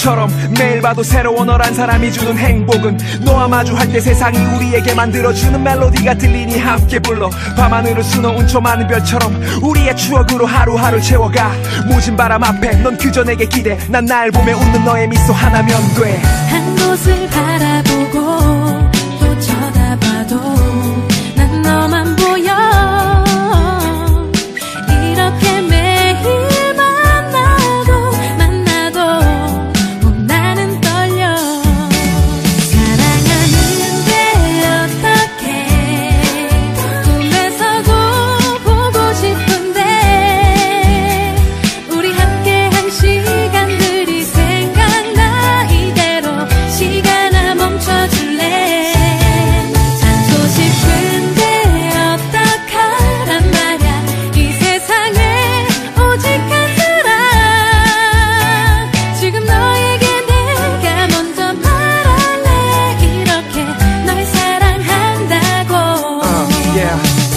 것처럼 매일 봐도 새로운 너란 사람이 주는 행복은 너와 마주할 때 세상이 우리에게 만들어주는 멜로디가 들리니 함께 불러 밤하늘을 수놓은 저 많은 별처럼 우리의 추억으로 하루하루 채워가 모진 바람 앞에 넌 그저 내게 기대 난 날 보며 웃는 너의 미소 하나면 돼 yeah.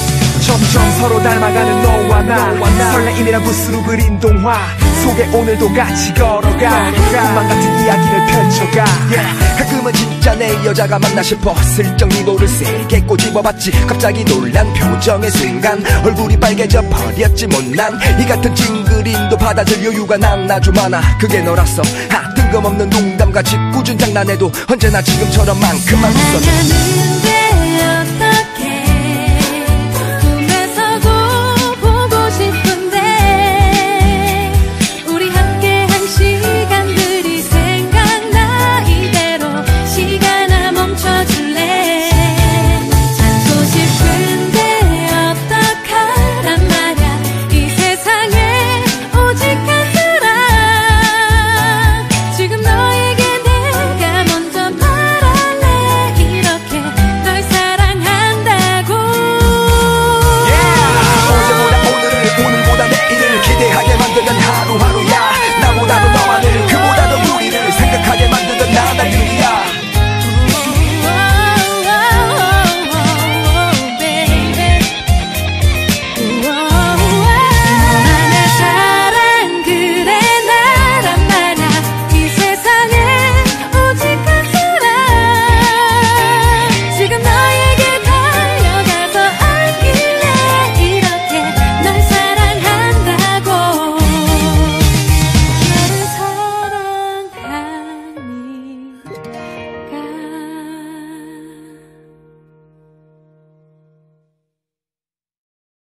점점 서로 닮아가는 너와 나. 설레임이란 붓으로 그린 동화 속에 오늘도 같이 걸어가. 꿈만 같은 이야기를 펼쳐가. Yeah. 가끔은 진짜 내 여자가 맞나 싶어. 슬쩍 이도를 세게 꼬집어봤지. 갑자기 놀란 표정의 순간 얼굴이 빨개져 버렸지 못난. 이 같은 찡그림도 받아들 여유가 난 아주 많아. 그게 너라서 아 뜬금없는 농담과 짓궂은 장난에도 언제나 지금처럼 만큼만 웃어줘